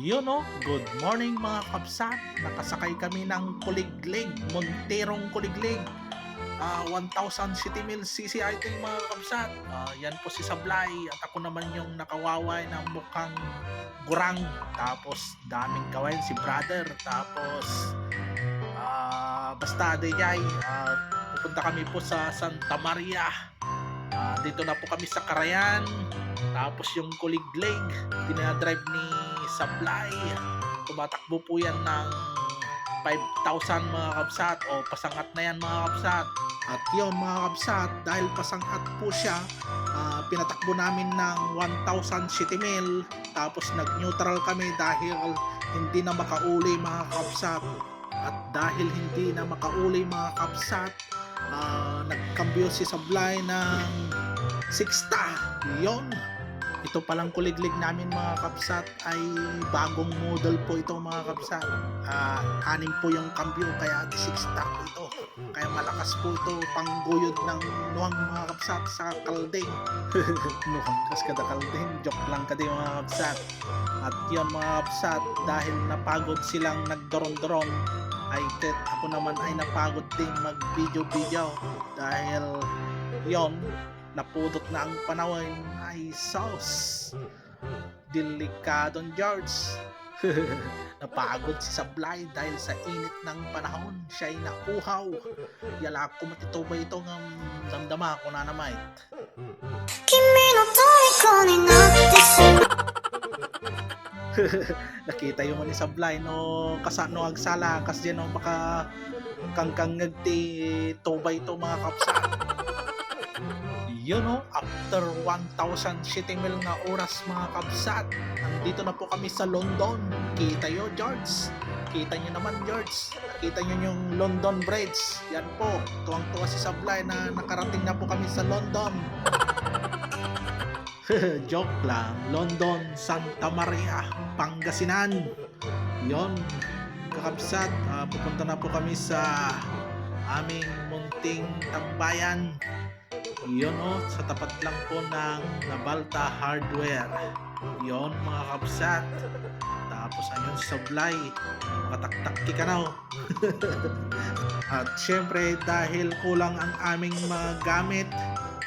Yun o, good morning mga kapsat. Nakasakay kami ng kuliglig, Monterong kuliglig. Ah, 1,000 city mil cc I think mga kapsat. Ah, yan po si Sablay at ako naman yung nakawaway ng mukhang gurang. Tapos daming kawain si brother. Tapos ah, basta Adeyay, ah, pupunta kami po sa Santa Maria. Ah, dito na po kami sa Carayan. Tapos yung kuliglig, dinadrive ni Sablay. Tumatakbo po yan ng 5,000 mga kapsat o pasangat na yan mga kapsat. At yun mga kapsat, dahil pasangat po siya, ah, pinatakbo namin ng 1,000 city mil. Tapos nag-neutral kami dahil hindi na makauli mga kapsat. At dahil hindi na makauli mga kapsat, ah, nagkambyo si Sablay ng Sixta. Yon. Ito palang kuliglig namin mga kapsat ay bagong model po ito mga kapsat. Ah, anim po yung kambyo kaya sixta po ito. Kaya malakas po ito pangguyod ng nuwang mga kapsat sa kalding. nuwang kas kada kalding. Joke lang kada mga kapsat. At yun mga kapsat dahil napagod silang nagdoron-doron ay tet ako naman ay napagod din mag video video dahil yon Napudot na ang panawin ay sauce. Delikadong George. Napagod si Sablay dahil sa init ng panahon, siya'y nakuhaw. Yala ko matitubay itong um, damdama ko na namay. Kimi Nakita yung ni Sablay no kasano agsala kas diyan no baka kangkang ngagti tubay to mga kapsa. yun no after 1,000 city mil nga oras mga kapsat nandito na po kami sa London. Kita yo George. Kita nyo naman George. Nakita nyo yung London Bridge. Yan po. Tuwang tuwa si Sablay na nakarating na po kami sa London. Joke lang. London Santa Maria Pangasinan. Yon kakabsat ah, pupunta na po kami sa aming munting tambayan yon o sa tapat lang po ng Nabalta Hardware. Yon mga kabsat. Tapos ayun sablay. Makataktak ka oh. at syempre dahil kulang ang aming mga gamit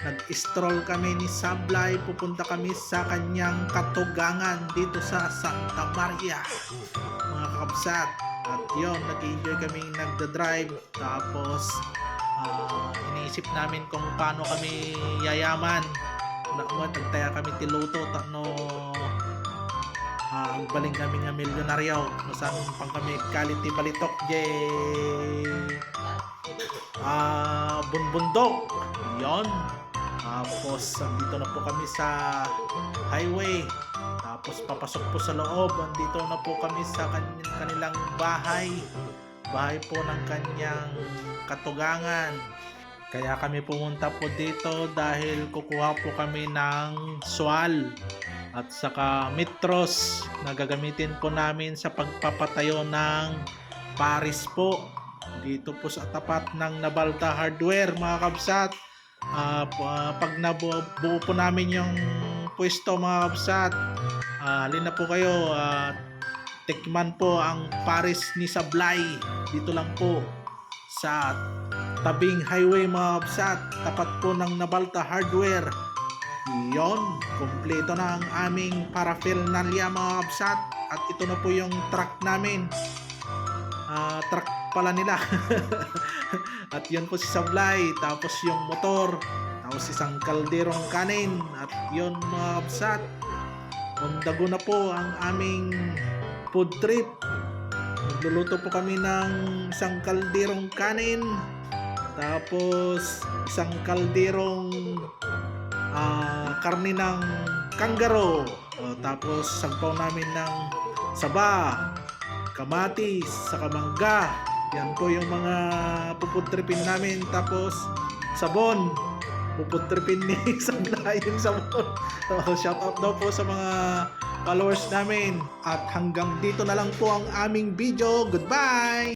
nag-stroll kami ni Sablay. Pupunta kami sa kanyang katugangan dito sa Santa Maria. Mga kakabsat at yon nag-enjoy kami nagda-drive. Tapos iniisip namin kung paano kami yayaman. Na nagtaya kami tiluto no ah, baling kami nga milyonaryo. Saan pang kami? Quality balitok jay ah bunbundok yon tapos andito na po kami sa highway. Tapos papasok po sa loob. Andito na po kami sa kan- kanilang bahay. Bahay po ng kanyang katugangan kaya kami pumunta po dito dahil kukuha po kami ng swal at saka mitros na gagamitin po namin sa pagpapatayo ng Paris po. Dito po sa tapat ng Nabalta Hardware mga kabsat. Ah, pag nabuo buo po namin yung pwesto mga kabsat ah, halina po kayo? At tikman po ang Paris ni Sablay. Dito lang po sa tabing highway mga tapat po ng Nabalta Hardware. Yon kompleto na ang aming paraphernalia mga kabsat at ito na po yung truck namin. Ah, truck pala nila. At yun po si Sablay tapos yung motor. Tapos isang kalderong kanin. At yun mga ondago na po ang aming food trip. Nagluluto po kami ng isang kalderong kanin tapos isang kalderong ah, karne ng kanggaro O, tapos sampaw namin ng saba kamatis sa kamangga yan po yung mga puputripin namin. Tapos sabon. Puputripin ni Sablay yung sabon. So, shout out daw po sa mga followers namin. At hanggang dito na lang po ang aming video. Goodbye